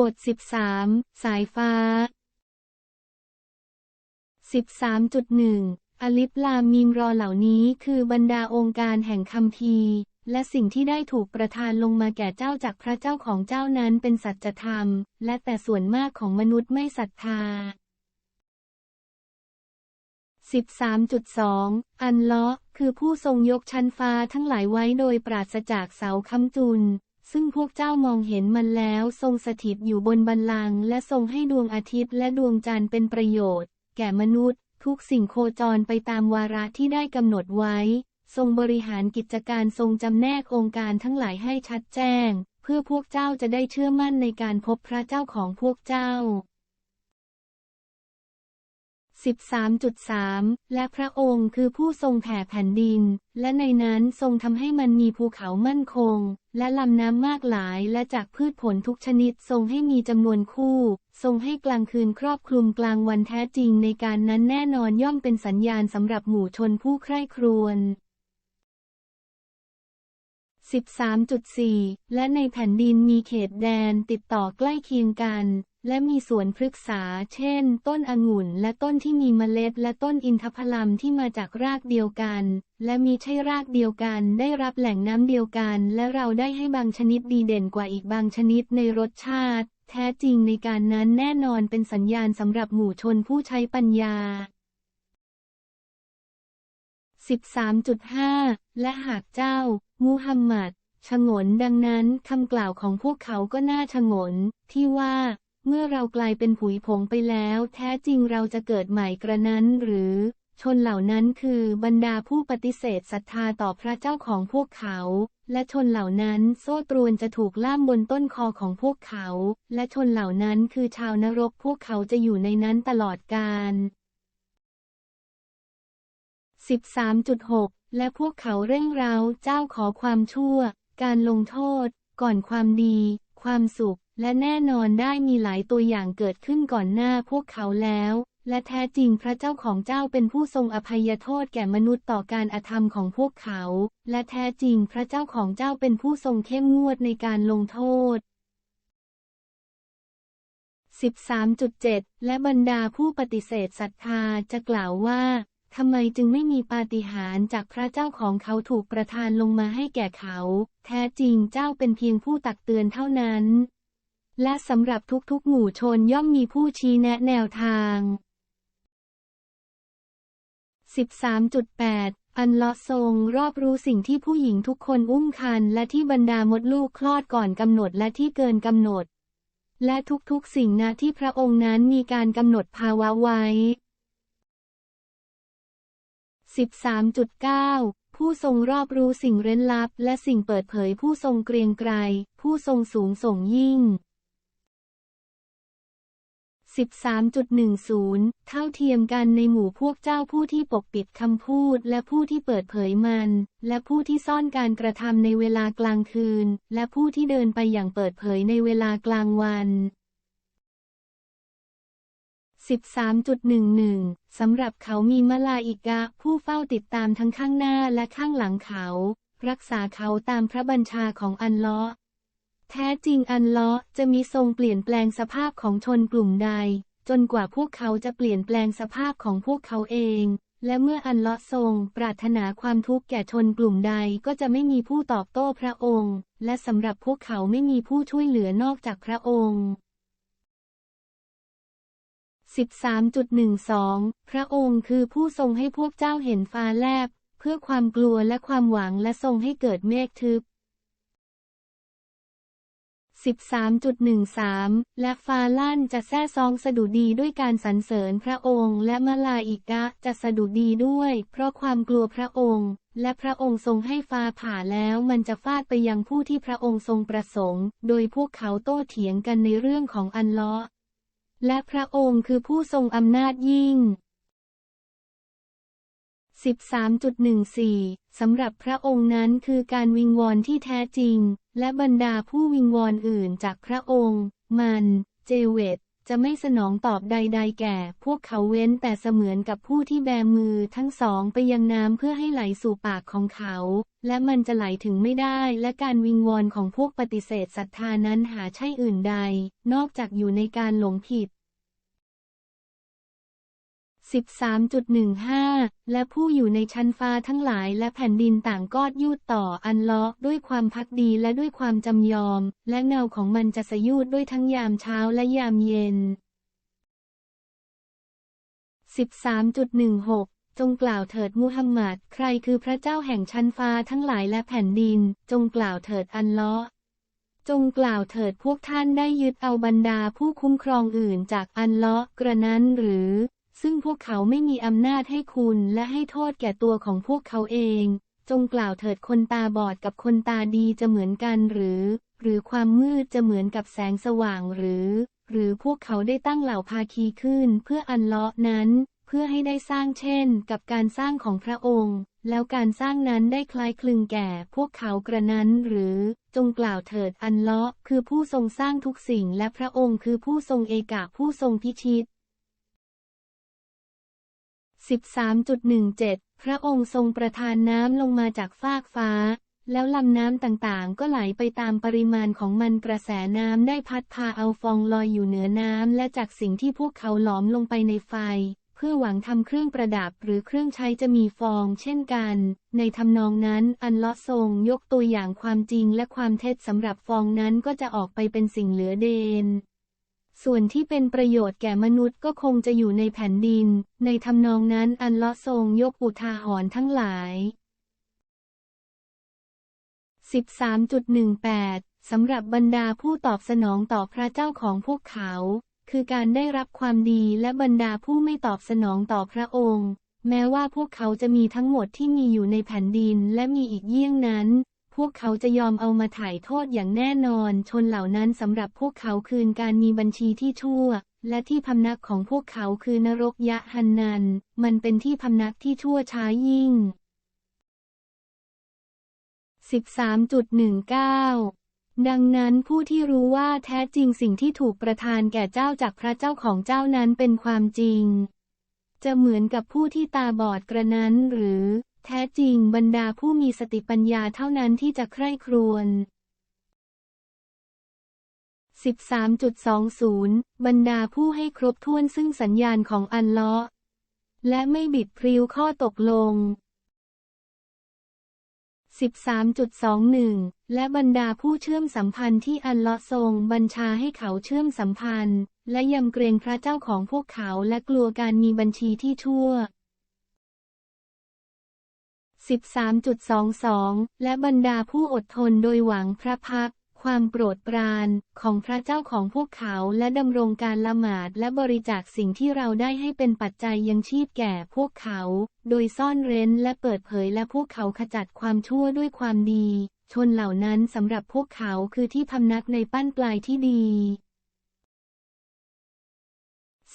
บท 13 สายฟ้า 13.1 อลิฟลามมีมรอเหล่านี้คือบรรดาองค์การแห่งคัมภีร์และสิ่งที่ได้ถูกประทานลงมาแก่เจ้าจากพระเจ้าของเจ้านั้นเป็นสัจธรรม และแต่ส่วนมากของมนุษย์ไม่ศรัทธา 13.2 อันเลาะคือผู้ทรงยกชั้นฟ้าทั้งหลายไว้โดยปราศจากเสาค้ำจุน ซึ่งพวกเจ้ามองเห็นมันแล้วทรงสถิตอยู่บนบันลังและทรงให้ดวงอาทิตย์และดวงจันทร์เป็นประโยชน์ แก่มนุษย์ ทุกสิ่งโคจรไปตามวาระที่ได้กำหนดไว้ ทรงบริหารกิจการทรงจำแนกองค์การทั้งหลายให้ชัดแจ้ง เพื่อพวกเจ้าจะได้เชื่อมั่นในการพบพระเจ้าของพวกเจ้า 13.3 และพระองค์คือผู้ทรงแผ่แผ่นดิน และในนั้นทรงทำให้มันมีภูเขามั่นคง และลำน้ำมากหลาย และจากพืชผลทุกชนิดทรงให้มีจำนวนคู่ ทรงให้กลางคืนครอบคลุมกลางวันแท้จริงในการนั้นแน่นอนย่อมเป็นสัญญาณสำหรับหมู่ชนผู้ใคร่ครวญ 13.4 และในแผ่นดินมีเขตแดนติดต่อใกล้เคียงกัน และมีสวนพฤกษา เช่น ต้นองุ่น และต้นที่มีเมล็ด และต้นอินทผลัมที่มาจากรากเดียวกัน และมีใช่รากเดียวกัน ได้รับแหล่งน้ำเดียวกัน และเราได้ให้บางชนิดดีเด่นกว่าอีกบางชนิดในรสชาติ แท้จริงในการนั้นแน่นอนเป็นสัญญาณสำหรับหมู่ชนผู้ใช้ปัญญา13.5 และหากเจ้า มูฮัมหมัดฉงนดังนั้นคำกล่าวของพวกเขาก็น่าฉงน ที่ว่า เมื่อเรากลายเป็นผุยผงไปแล้ว แท้จริงเราจะเกิดใหม่กระนั้นหรือ ชนเหล่านั้นคือบรรดาผู้ปฏิเสธศรัทธาต่อพระเจ้าของพวกเขา และชนเหล่านั้นโซ่ตรวนจะถูกล่ามบนต้นคอของพวกเขา และชนเหล่านั้นคือชาวนรกพวกเขาจะอยู่ในนั้นตลอดกาล13.6 และพวกเขาเร่งร้าเจ้าขอความชั่ว การลงโทษ ก่อนความดี ความสุข และแน่นอนได้มีหลายตัวอย่างเกิดขึ้นก่อนหน้าพวกเขาแล้ว และแท้จริงพระเจ้าของเจ้าเป็นผู้ทรงอภัยโทษแก่มนุษย์ต่อการอธรรมของพวกเขา และแท้จริงพระเจ้าของเจ้าเป็นผู้ทรงเข้มงวดในการลงโทษ13.7 และบรรดาผู้ปฏิเสธศรัทธาจะกล่าวว่า ทำไมจึงไม่มีปาฏิหาริย์จากพระเจ้าของเขาถูกประทานลงมาให้แก่เขา แท้จริงเจ้าเป็นเพียงผู้ตักเตือนเท่านั้น และสำหรับทุกๆ หมู่ชนย่อมมีผู้ชี้แนะแนวทาง 13.8อันลอทรงรอบรู้สิ่งที่ผู้หญิงทุกคนอุ้มคัน และที่บรรดามดลูกคลอดก่อนกำหนดและที่เกินกำหนด และทุกๆสิ่งนะที่พระองค์นั้นมีการกำหนดภาวะไว้ 13.9 ผู้ทรงรอบรู้สิ่งเร้นลับ และสิ่งเปิดเผยผู้ทรงเกรียงไกรผู้ทรงสูงส่งยิ่ง 13.10 เท่าเทียมกันในหมู่พวกเจ้าผู้ที่ปกปิดคำพูด และผู้ที่เปิดเผยมัน และผู้ที่ซ่อนการกระทำในเวลากลางคืน และผู้ที่เดินไปอย่างเปิดเผยในเวลากลางวัน 13.11 สำหรับเขามีมลาอิกะผู้เฝ้าติดตามทั้งข้างหน้าและข้างหลังเขา รักษาเขาตามพระบัญชาของอันเลาะแท้จริงอันเลาะจะมีทรงเปลี่ยนแปลงสภาพของชนกลุ่มใด จนกว่าพวกเขาจะเปลี่ยนแปลงสภาพของพวกเขาเอง และเมื่ออันเลาะทรงปรารถนาความทุกข์แก่ชนกลุ่มใดก็จะไม่มีผู้ตอบโต้พระองค์ และสำหรับพวกเขาไม่มีผู้ช่วยเหลือนอกจากพระองค์ 13.12 พระองค์คือผู้ทรงให้พวกเจ้าเห็นฟ้าแลบ เพื่อความกลัวและความหวังและทรงให้เกิดเมฆทึบ 13.13 และฟาลั่นจะแท้ซองสดุดีด้วยการสรรเสริญพระองค์ และมาลาอิกะจะสดุดีด้วย เพราะความกลัวพระองค์ และพระองค์ทรงให้ฟ้าผ่าแล้วมันจะฟาดไปยังผู้ที่พระองค์ทรงประสงค์ โดยพวกเขาโต้เถียงกันในเรื่องของอันเลาะ และพระองค์คือผู้ทรงอำนาจยิ่ง 13.14 สำหรับพระองค์นั้นคือการวิงวอนที่แท้จริง และบรรดาผู้วิงวอนอื่นจากพระองค์ มัน เจเวต จะไม่สนองตอบใด ๆ แก่ พวกเขาเว้นแต่เสมือนกับผู้ที่แบมือทั้งสองไปยังน้ำเพื่อให้ไหลสู่ปากของเขา และมันจะไหลถึงไม่ได้และการวิงวอนของพวกปฏิเสธศรัทธานั้นหาใช่อื่นใด นอกจากอยู่ในการหลงผิด 13.15 และผู้อยู่ในชั้นฟ้าทั้งหลายและแผ่นดินต่างกอดยูดต่ออันเลาะด้วยความพักดีและด้วยความจำยอม และเงาของมันจะสยูดด้วยทั้งยามเช้าและยามเย็น 13.16จงกล่าวเถิดมุฮัมมัด ใครคือพระเจ้าแห่งชั้นฟ้าทั้งหลายและแผ่นดิน จงกล่าวเถิดอันเลาะจงกล่าวเถิดพวกท่านได้ยึดเอาบรรดาผู้คุ้มครองอื่นจากอันเลาะกระนั้นหรือ ซึ่งพวกเขาไม่มีอำนาจให้คุณและให้โทษแก่ตัวของพวกเขาเอง จงกล่าวเถิดคนตาบอดกับคนตาดีจะเหมือนกันหรือ หรือความมืดจะเหมือนกับแสงสว่างหรือ หรือพวกเขาได้ตั้งเหล่าภาคีขึ้นเพื่ออันเลาะนั้น เพื่อให้ได้สร้างเช่น กับการสร้างของพระองค์ แล้วการสร้างนั้นได้คล้ายคลึงแก่พวกเขากระนั้นหรือ จงกล่าวเถิดอันเลาะคือผู้ทรงสร้างทุกสิ่งและพระองค์คือผู้ทรงเอกะผู้ทรงพิชิต 13.17 พระองค์ทรงประทานน้ำลงมาจากฟากฟ้า แล้วลำน้ำต่างๆ ก็ไหลไปตามปริมาณของมันกระแสน้ำได้พัดพาเอาฟองลอยอยู่เหนือน้ำและจากสิ่งที่พวกเขาหลอมลงไปในไฟ เพื่อหวังทำเครื่องประดับหรือเครื่องใช้จะมีฟองเช่นกัน ในทำนองนั้นอันลาะทรงยกตัวอย่างความจริงและความเท็จสำหรับฟองนั้นก็จะออกไปเป็นสิ่งเหลือเดน ส่วนที่เป็นประโยชน์แก่มนุษย์ก็คงจะอยู่ในแผ่นดิน ในทำนองนั้นอันเลาะทรงยกอุทาหรณ์ทั้งหลาย 13.18 สำหรับบรรดาผู้ตอบสนองต่อพระเจ้าของพวกเขา คือการได้รับความดีและบรรดาผู้ไม่ตอบสนองต่อพระองค์ แม้ว่าพวกเขาจะมีทั้งหมดที่มีอยู่ในแผ่นดินและมีอีกเยี่ยงนั้น วกเขาจะยอมเอามาถ่ายโทษอย่างแน่นอน ชนเหล่านั้นสำหรับพวกเขาคืนการมีบัญชีที่ชั่ว และที่พำนักของพวกเขาคือนรกยะฮันนัน มันเป็นที่พำนักที่ชั่วช้ายิ่ง 13.19ดังนั้นผู้ที่รู้ว่าแท้จริงสิ่งที่ถูกประทานแก่เจ้าจากพระเจ้าของเจ้านั้นเป็นความจริง จะเหมือนกับผู้ที่ตาบอดกระนั้นหรือ แท้จริงบรรดาผู้มีสติปัญญาเท่านั้นที่จะใคร่ครวญ13.20 บรรดาผู้ให้ครบถ้วนซึ่งสัญญาณของอันเลาะและไม่บิดพริ้วข้อตกลง 13.21 และบรรดาผู้เชื่อมสัมพันธ์ที่อันเลาะทรงบัญชาให้เขาเชื่อมสัมพันธ์ และยำเกรงพระเจ้าของพวกเขาและกลัวการมีบัญชีที่ชั่ว 13.22 และบรรดาผู้อดทนโดยหวังพระพัก ความโปรดปรานของพระเจ้าของพวกเขาและดำรงการละหมาดและบริจาคสิ่งที่เราได้ให้เป็นปัจจัยยังชีพแก่พวกเขา โดยซ่อนเร้นและเปิดเผยและพวกเขาขจัดความชั่วด้วยความดี ชนเหล่านั้นสำหรับพวกเขาคือที่พำนักในปั้นปลายที่ดี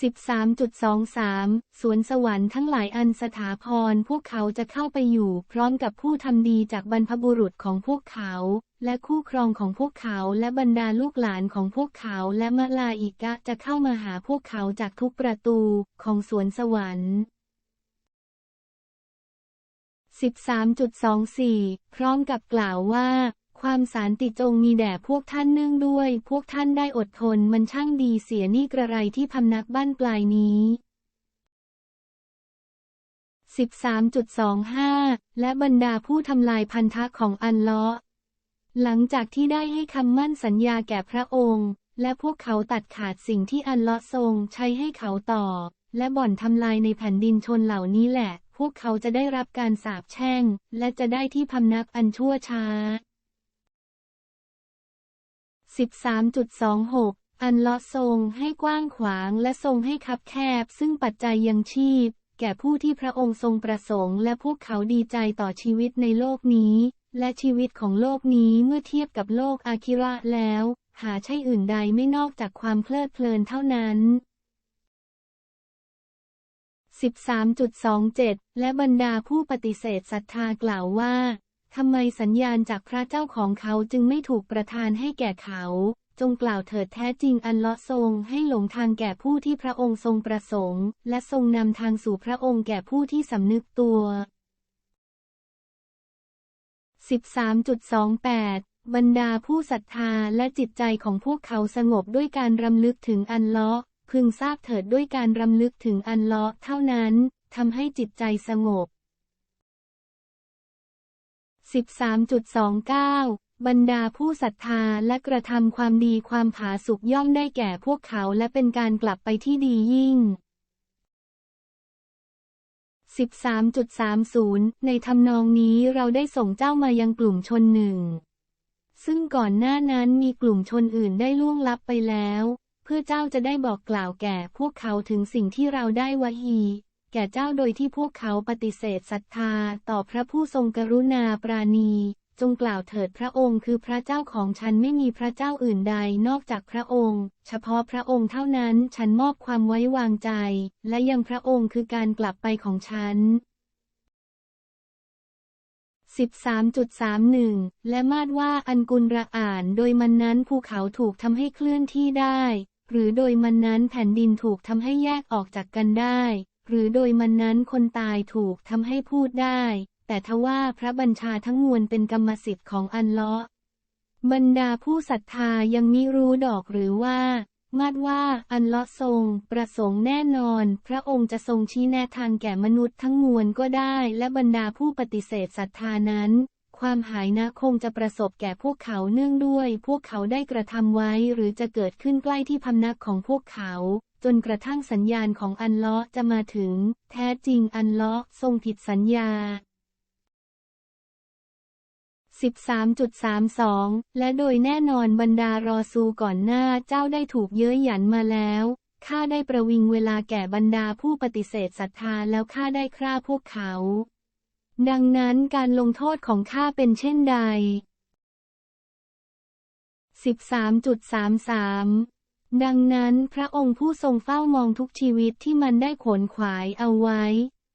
13.23 สวนสวรรค์ทั้งหลายอันสถาพรพวกเขาจะเข้าไปอยู่ พร้อมกับผู้ทำดีจากบรรพบุรุษของพวกเขา และคู่ครองของพวกเขาและบรรดาลูกหลานของพวกเขาและมะลาอิกะจะเข้ามาหาพวกเขาจากทุกประตูของสวนสวรรค์13.24 พร้อมกับกล่าวว่า ความสารติจงมีแด่พวกท่านเนื่องด้วย พวกท่านได้อดทนมันช่างดีเสียนี่กระไรที่พำนักบ้านปลายนี้ 13.25 และบรรดาผู้ทำลายพันธะของอันเลาะ หลังจากที่ได้ให้คำมั่นสัญญาแก่พระองค์ และพวกเขาตัดขาดสิ่งที่อันเลาะทรงใช้ให้เขาต่อ และบ่อนทำลายในแผ่นดินชนเหล่านี้แหละพวกเขาจะได้รับการสาปแช่ง และจะได้ที่พำนักอันชั่วช้า 13.26 อันเลาะทรงให้กว้างขวางและทรงให้คับแคบ ซึ่งปัจจัยยังชีพ แก่ผู้ที่พระองค์ทรงประสงค์ และพวกเขาดีใจต่อชีวิตในโลกนี้ และชีวิตของโลกนี้เมื่อเทียบกับโลกอาคิระแล้ว หาใช่อื่นใดไม่นอกจากความเพลิดเพลินเท่านั้น13.27 และบรรดาผู้ปฏิเสธศรัทธากล่าวว่า ทำไมสัญญาณจากพระเจ้าของเขาจึงไม่ถูกประทานให้แก่เขา จงกล่าวเถิดแท้จริงอันเลาะทรงให้หลงทางแก่ผู้ที่พระองค์ทรงประสงค์ และทรงนำทางสู่พระองค์แก่ผู้ที่สำนึกตัว 13.28บรรดาผู้ศรัทธาและจิตใจของพวกเขาสงบด้วยการรำลึกถึงอันเลาะพึงทราบเถิดด้วยการรำลึกถึงอันเลาะเท่านั้นทำให้จิตใจสงบ 13.29 บรรดาผู้ศรัทธาและกระทำความดีความผาสุกย่อมได้แก่พวกเขาและเป็นการกลับไปที่ดียิ่ง 13.30 ในทำนองนี้เราได้ส่งเจ้ามายังกลุ่มชนหนึ่ง ซึ่งก่อนหน้านั้นมีกลุ่มชนอื่นได้ล่วงลับไปแล้ว เพื่อเจ้าจะได้บอกกล่าวแก่พวกเขาถึงสิ่งที่เราได้วะฮี แก่เจ้าโดยที่พวกเขาปฏิเสธศรัทธาต่อพระผู้ทรงกรุณาปราณี จงกล่าวเถิดพระองค์คือพระเจ้าของฉันไม่มีพระเจ้าอื่นใดนอกจากพระองค์ เฉพาะพระองค์เท่านั้นฉันมอบความไว้วางใจ และยังพระองค์คือการกลับไปของฉัน13.31 และมาดว่าอันกุลระอ่านโดยมันนั้นภูเขาถูกทำให้เคลื่อนที่ได้ หรือโดยมันนั้นแผ่นดินถูกทำให้แยกออกจากกันได้ หรือโดยมันนั้นคนตายถูกทำให้พูดได้ แต่ทว่าพระบัญชาทั้งมวลเป็นกรรมสิทธิ์ของอันเลาะบรรดาผู้ศรัทธายังมิรู้ดอกหรือว่า มาดว่าอันเลาะทรง ประสงค์แน่นอน พระองค์จะทรงชี้แนะทางแก่มนุษย์ทั้งมวลก็ได้ และบรรดาผู้ปฏิเสธศรัทธานั้น ความหายนะคงจะประสบแก่พวกเขาเนื่องด้วย พวกเขาได้กระทำไว้หรือจะเกิดขึ้นใกล้ที่พำนักของพวกเขา จนกระทั่งสัญญาณของอันเลาะจะมาถึง แท้จริงอันเลาะทรงผิดสัญญา 13.32 และโดยแน่นอนบรรดารอซูก่อนหน้าเจ้าได้ถูกเย้ยหยันมาแล้วข้าได้ประวิงเวลาแก่บรรดาผู้ปฏิเสธศรัทธาแล้วข้าได้ฆ่าพวกเขา ดังนั้นการลงโทษของข้าเป็นเช่นใด 13.33 ดังนั้นพระองค์ผู้ทรงเฝ้ามองทุกชีวิตที่มันได้ขนขวายเอาไว้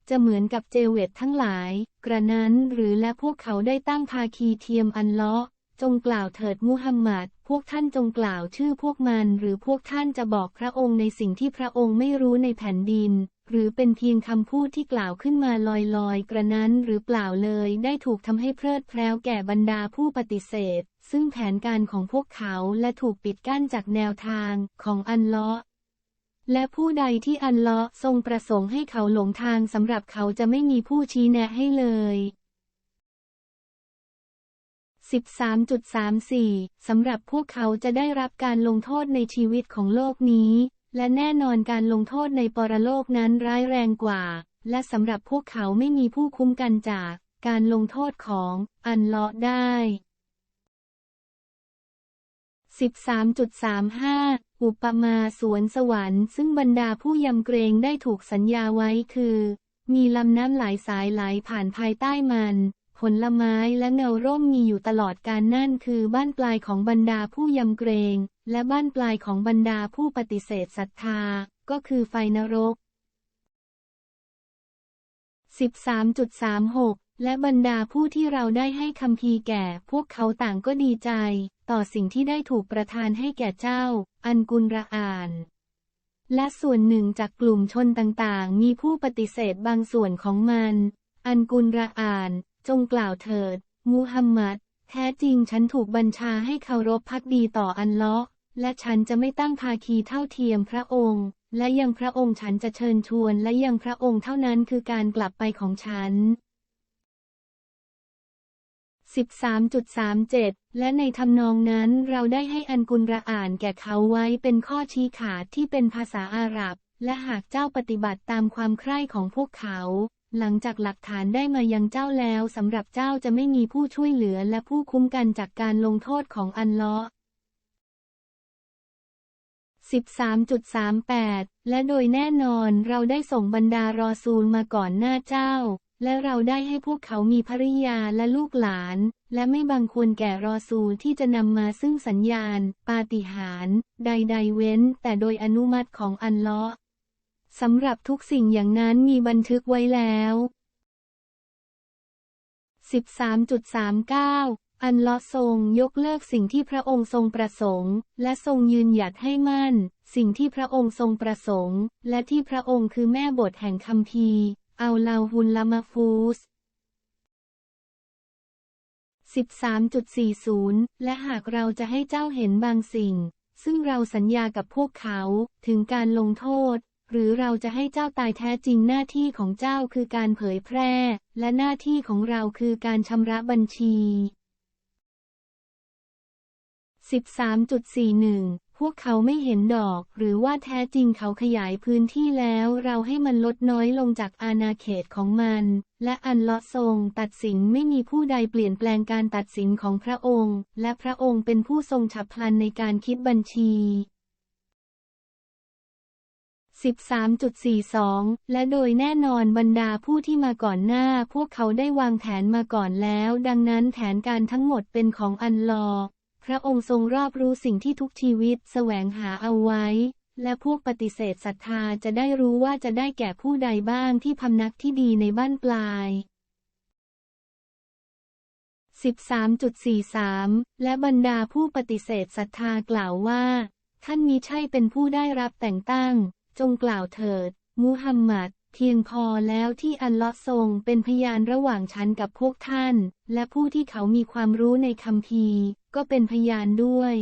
จะเหมือนกับเจเวตทั้งหลาย กระนั้นหรือและพวกเขาได้ตั้งภาคีเทียมอันเลาะจงกล่าวเถิดมุฮัมมัด พวกท่านจงกล่าวชื่อพวกมัน หรือพวกท่านจะบอกพระองค์ในสิ่งที่พระองค์ไม่รู้ในแผ่นดิน หรือเป็นเพียงคำพูดที่กล่าวขึ้นมาลอยๆ กระนั้นหรือเปล่าเลยได้ถูกทำให้เพลิดเพลินแก่บรรดาผู้ปฏิเสธ ซึ่งแผนการของพวกเขาและถูกปิดกั้นจากแนวทางของอันเลาะและผู้ใดที่อันเลาะทรงประสงค์ให้เขาหลงทางสำหรับเขาจะไม่มีผู้ชี้แนะให้เลย 13.34 สำหรับพวกเขาจะได้รับการลงโทษในชีวิตของโลกนี้ และแน่นอนการลงโทษในปรโลกนั้นร้ายแรงกว่า และสำหรับพวกเขาไม่มีผู้คุ้มกันจากการลงโทษของอันเลาะได้ 13.35 อุปมาสวนสวรรค์ซึ่งบรรดาผู้ยำเกรงได้ถูกสัญญาไว้คือ มีลำน้ำหลายสายไหลผ่านภายใต้มัน ผลไม้และเงาร่มมีอยู่ตลอดการนั่นคือบ้านปลายของบรรดาผู้ยำเกรง และบ้านปลายของบรรดาผู้ปฏิเสธศรัทธา ก็คือไฟนรก 13.36 และบรรดาผู้ที่เราได้ให้คำพีแก่ พวกเขาต่างก็ดีใจ ต่อสิ่งที่ได้ถูกประทานให้แก่เจ้า อันกุลระอ่านและส่วนหนึ่งจากกลุ่มชนต่างๆ มีผู้ปฏิเสธบางส่วนของมัน อันกุลระอ่าน จงกล่าวเถิด มูฮัมหมัด แท้จริงฉันถูกบัญชาให้เคารพพักดีต่ออันเลาะและฉันจะไม่ตั้งภาคีเท่าเทียมพระองค์ และยังพระองค์ฉันจะเชิญชวน และยังพระองค์เท่านั้นคือการกลับไปของฉัน 13.37 และในทำนองนั้นเราได้ให้อันกุลระอ่านแก่เขาไว้เป็นข้อชี้ขาดที่เป็นภาษาอาหรับ และหากเจ้าปฏิบัติตามความใคร่ของพวกเขา หลังจากหลักฐานได้มายังเจ้าแล้วสำหรับเจ้าจะไม่มีผู้ช่วยเหลือและผู้คุ้มกันจากการลงโทษของอันเลาะ13.38 และโดยแน่นอนเราได้ส่งบรรดารอซูลมาก่อนหน้าเจ้า และเราได้ให้พวกเขามีภริยาและลูกหลาน และไม่บังควรแก่รอซูลที่จะนำมาซึ่งสัญญาณ ปาฏิหาริย์ใดๆเว้น แต่โดยอนุมัติของอันเลาะ สำหรับทุกสิ่งอย่างนั้นมีบันทึกไว้แล้ว 13.39 อันลอทรงยกเลิกสิ่งที่พระองค์ทรงประสงค์ และทรงยืนหยัดให้มั่น สิ่งที่พระองค์ทรงประสงค์ และที่พระองค์คือแม่บทแห่งคัมภีร์อัลาฮุลละมาฟูส13.40 และหากเราจะให้เจ้าเห็นบางสิ่ง ซึ่งเราสัญญากับพวกเขา ถึงการลงโทษ หรือเราจะให้เจ้าตายแท้จริงหน้าที่ของเจ้าคือการเผยแพร่ และหน้าที่ของเราคือการชำระบัญชี 13.41 พวกเขาไม่เห็นดอก หรือว่าแท้จริงเขาขยายพื้นที่แล้วเราให้มันลดน้อยลงจากอาณาเขตของมัน และอันเลาะทรงตัดสินไม่มีผู้ใดเปลี่ยนแปลงการตัดสินของพระองค์ และพระองค์เป็นผู้ทรงฉับพลันในการคิดบัญชี 13.42 และโดยแน่นอนบรรดาผู้ที่มาก่อนหน้า พวกเขาได้วางแผนมาก่อนแล้ว ดังนั้นแผนการทั้งหมดเป็นของอันลอ พระองค์ทรงรอบรู้สิ่งที่ทุกชีวิตแสวงหาเอาไว้ และพวกปฏิเสธศรัทธาจะได้รู้ว่าจะได้แก่ผู้ใดบ้างที่พำนักที่ดีในบ้านปลาย 13.43 และบรรดาผู้ปฏิเสธศรัทธากล่าวว่า ท่านมีใช่เป็นผู้ได้รับแต่งตั้ง จงกล่าวเถิดมูฮัมหมัดเพียงพอแล้วที่อัลลอฮ์ทรงเป็นพยานระหว่างฉันกับพวกท่าน และผู้ที่เขามีความรู้ในคำพีก็เป็นพยานด้วย